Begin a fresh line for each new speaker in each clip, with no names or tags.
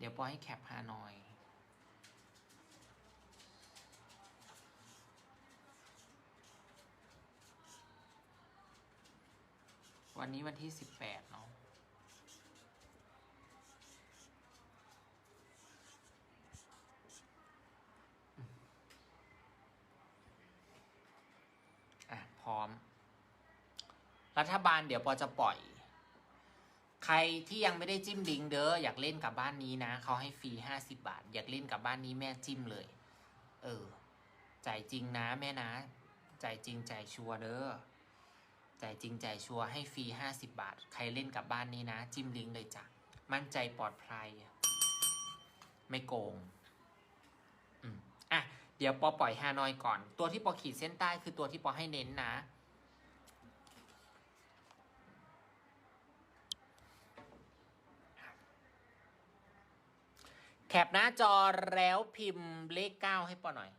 เดี๋ยวปอให้แคปฮานอยวันนี้วันที่สิบแปดเนาะอะ พร้อม รัฐบาลเดี๋ยวปอจะปล่อย รที่ยังไม่ได้จิ้มลิงเด้ออยากเล่นกับบ้านนี้นะเขาให้ฟรีห้าสิบาท อยากเล่นกับบ้านนี้แม่จิ้มเลย เออจ่ายจริงนะแม่นะจ่ายจริงจ่ายชัวเด้อจ่ายจริงจ่ายชัวให้ฟรีห้าสิบาท ใครเล่นกับบ้านนี้นะ จิ้มลิงเลยจ้ะมั่นใจปลอดภัยไม่โกงอืมอะเดี๋ยวปอปล่อยฮานอยก่อน ตัวที่ปอขีดเส้นใต้คือตัวที่ปอให้เน้นนะ แคปหน้าจอแล้วพิมพ์เลขเก้าให้ปอหน่อย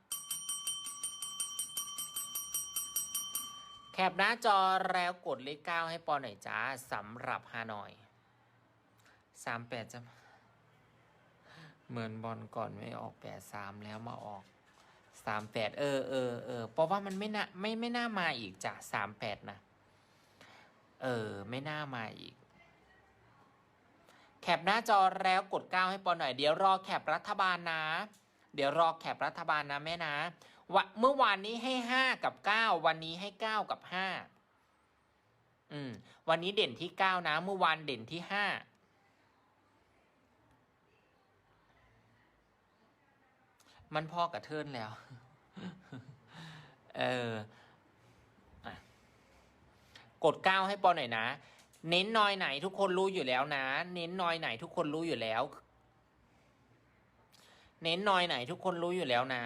แคปหน้าจอแล้วกดเลขเก้าให้ปอหน่อยจ้าสำหรับฮานอยสามแปดจะเหมือนบอลก่อนไม่ออกแปดสามแล้วมาออกสามแปดเออเออเออเพราะว่ามันไม่น่าไม่ไม่น่ามาอีกจ้ะสามแปดนะ เออ ไม่น่ามาอีก แคปหน้าจอแล้วกด9ให้ปอหน่อยเดี๋ยวรอแคปรัฐบาลนะ เดี๋ยวรอแคปรัฐบาลนะแม่นะวะเมื่อวานนี้ให้5กับ9วันนี้ให้9กับ5อืม วันนี้เด่นที่9นะ เมื่อวานเด่นที่5มันพอกับเทิร์นแล้ว เอออะกด9ให้ปอหน่อยนะ เน้นนอยไหนทุกคนรู้อยู่แล้วนะ เน้นนอยไหนทุกคนรู้อยู่แล้ว เน้นนอยไหนทุกคนรู้อยู่แล้วนะ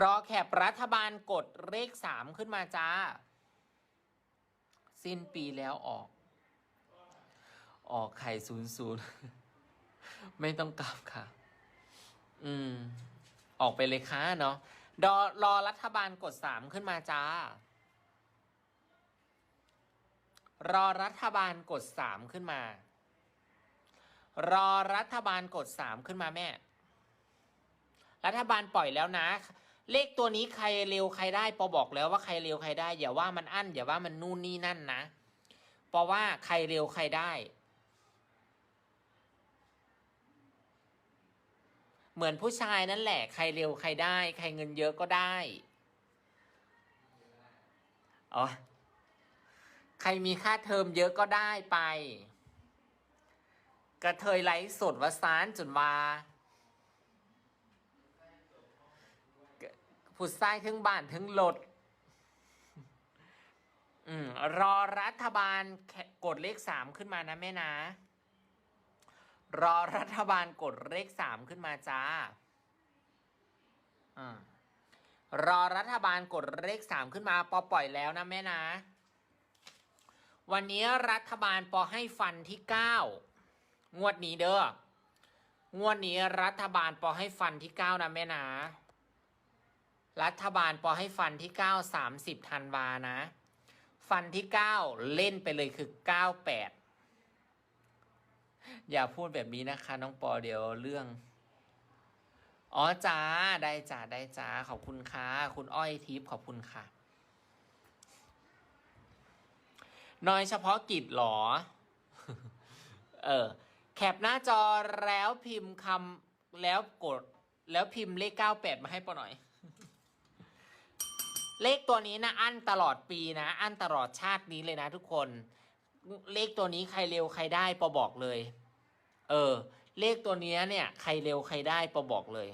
รอแคปรัฐบาลกดเลขสามขึ้นมาจ้า สิ้นปีแล้วออก ออกไข่ศูนย์ศูนย์ไม่ต้องกลับค่ะ อืม ออกไปเลยค่ะเนาะดอรอรัฐบาลกดสามขึ้นมาจ้า รอรัฐบาลกดสามขึ้นมา รอรัฐบาลกดสามขึ้นมาแม่ รัฐบาลปล่อยแล้วนะ เลขตัวนี้ใครเร็วใครได้ปอบอกแล้วว่าใครเร็วใครได้ อย่าว่ามันอั้นอย่าว่ามันนู่นนี่นั่นนะปอว่าใครเร็วใครได้ เหมือนผู้ชายนั่นแหละ ใครเร็วใครได้ ใครเงินเยอะก็ได้ อ๋อ ใครมีค่าเทอมเยอะก็ได้ไป กระเทยไลฟ์สดวาซานจนว่าผุดไส้ทั้งบ้านทั้งรถอืมรอรัฐบาลกดเลขสามขึ้นมานะแม่นะ รอรัฐบาลกดเลขสามขึ้นมาจ้าอมรอรัฐบาลกดเลขสามขึ้นมาปอปล่อยแล้วนะแม่นะ วันนี้รัฐบาลปอให้ฟันที่เก้างวดนี้เด้องวดนี้รัฐบาลปอให้ฟันที่เก้านะแม่นะรัฐบาลปอให้ฟันที่เก้าสามสิบธันวานะ ฟันที่เก้าเล่นไปเลยคือเก้าแปด อย่าพูดแบบนี้นะคะ น้องปอเดี๋ยวเรื่อง อ๋อจ้าได้จ้าได้จ้าขอบคุณค่ะคุณอ้อยทิพย์ขอบคุณค่ะ น้อยเฉพาะกิจหรอ เออ แคปหน้าจอแล้วพิมพ์คำแล้วกด แล้วพิมพ์เลขเก้าแปดมาให้ปอหน่อย เลขตัวนี้นะอั้นตลอดปีนะ อั้นตลอดชาตินี้เลยนะทุกคนเลขตัวนี้ใครเร็วใครได้ปอบอกเลย เออ เลขตัวนี้เนี่ย ใครเร็วใครได้ปอบอกเลย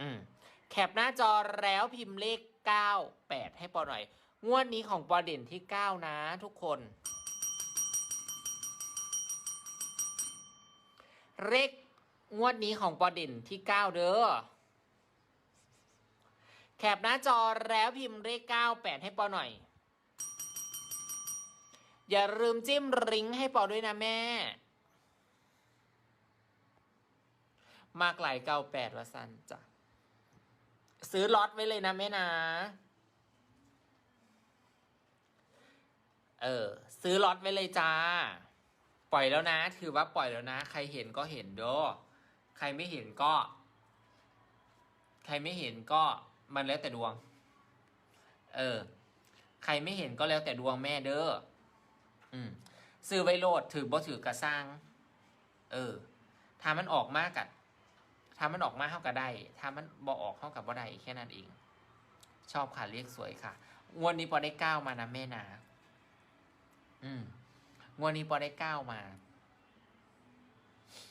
อืม แคปหน้าจอแล้วพิมพ์เลขเก้าแปดให้ปอหน่อย งวดนี้ของปอเด่นที่เก้านะทุกคน เลขงวดนี้ของปอเด่นที่เก้าเด้อแคปหน้าจอแล้วพิมพ์เลขเก้าแปดให้ปอหน่อย อย่าลืมจิ้มริงให้ปอด้วยนะแม่ มากหลายเก้าแปดวะสันจ้ะ ซื้อล็อตไว้เลยนะแม่นะ เออ ซื้อล็อตไว้เลยจ้า ปล่อยแล้วนะ ถือว่าปล่อยแล้วนะ ใครเห็นก็เห็นเด้อใครไม่เห็นก็ ใครไม่เห็นก็มันแล้วแต่ดวง เออ ใครไม่เห็นก็แล้วแต่ดวงแม่เด้อ อืมซื้อไวโลดถือบ่ถือกระสร้าง เออ ถ้ามันออกมากกัด ถ้ามันออกมาเท่ากับได้ถ้ามันบ่ออกเท่ากับบ่ได้แค่นั้นเอง ชอบค่ะเรียกสวยค่ะงวดนี้พอได้เก้ามานะแม่นาอืมงวดนี้พอได้เก้ามา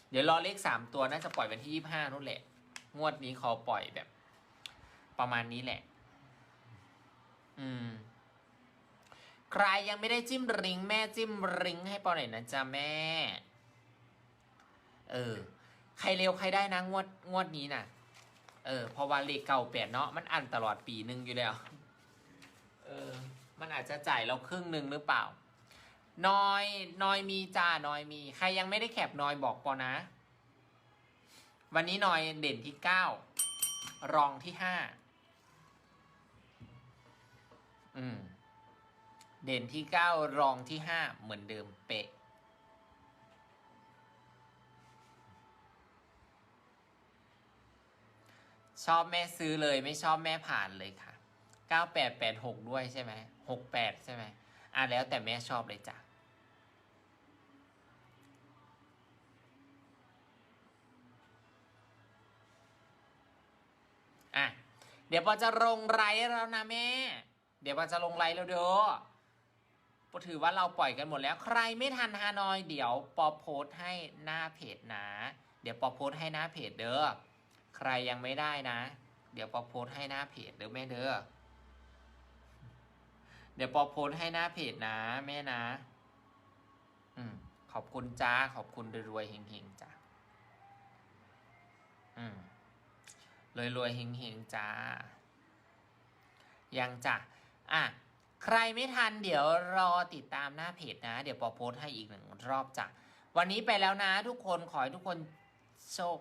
เดี๋ยวรอเลขสามตัวน่าจะปล่อยวันที่ยี่ห้านู่นแหละ งวดนี้เขาปล่อยแบบ ประมาณนี้แหละ อืม ใครยังไม่ได้จิ้มริง แม่จิ้มริง ให้ปอหน่อยนะจ๊ะแม่ เออ ใครเร็วใครได้นะงวดงวดนี้น่ะ เออเพราะว่าเลขเก่าแปดเนาะมันอันตลอดปีหนึ่งอยู่แล้ว เออ มันอาจจะจ่ายเราครึ่งหนึ่งหรือเปล่า น้อยน้อยมีจ้าน้อยมี ใครยังไม่ได้แคปน้อยบอกปอนะ วันนี้น้อยเด่นที่เก้ารองที่ห้าอืม เด่นที่เก้ารองที่ห้าเหมือนเดิมเป๊ะ ชอบแม่ซื้อเลยไม่ชอบแม่ผ่านเลยค่ะ 9886 ด้วยใช่ไหม68 ใช่ไหมอะแล้วแต่แม่ชอบเลยจ้ะอะเดี๋ยวปอจะลงไลฟ์แล้วนะแม่ เดี๋ยวปอจะลงไลฟ์แล้วเด้อปอถือว่าเราปล่อยกันหมดแล้ว ใครไม่ทันฮานอย เดี๋ยวปอโพสต์ให้หน้าเพจนะ เดี๋ยวปอโพสต์ให้หน้าเพจเด้อ ใครยังไม่ได้นะ เดี๋ยวปอโพสให้หน้าเพจเด้อแม่เด้อเดี๋ยวปอโพสให้หน้าเพจนะ แม่นะ อืม ขอบคุณจ้า ขอบคุณรวยๆเฮงๆจ้าอืมรวยรวยๆเฮงๆจ้า ยังจ้ะอะใครไม่ทันเดี๋ยวรอติดตามหน้าเพจนะ เดี๋ยวปอโพสให้อีกหนึ่งรอบจ้ะ วันนี้ไปแล้วนะทุกคนขอให้ทุกคนโชค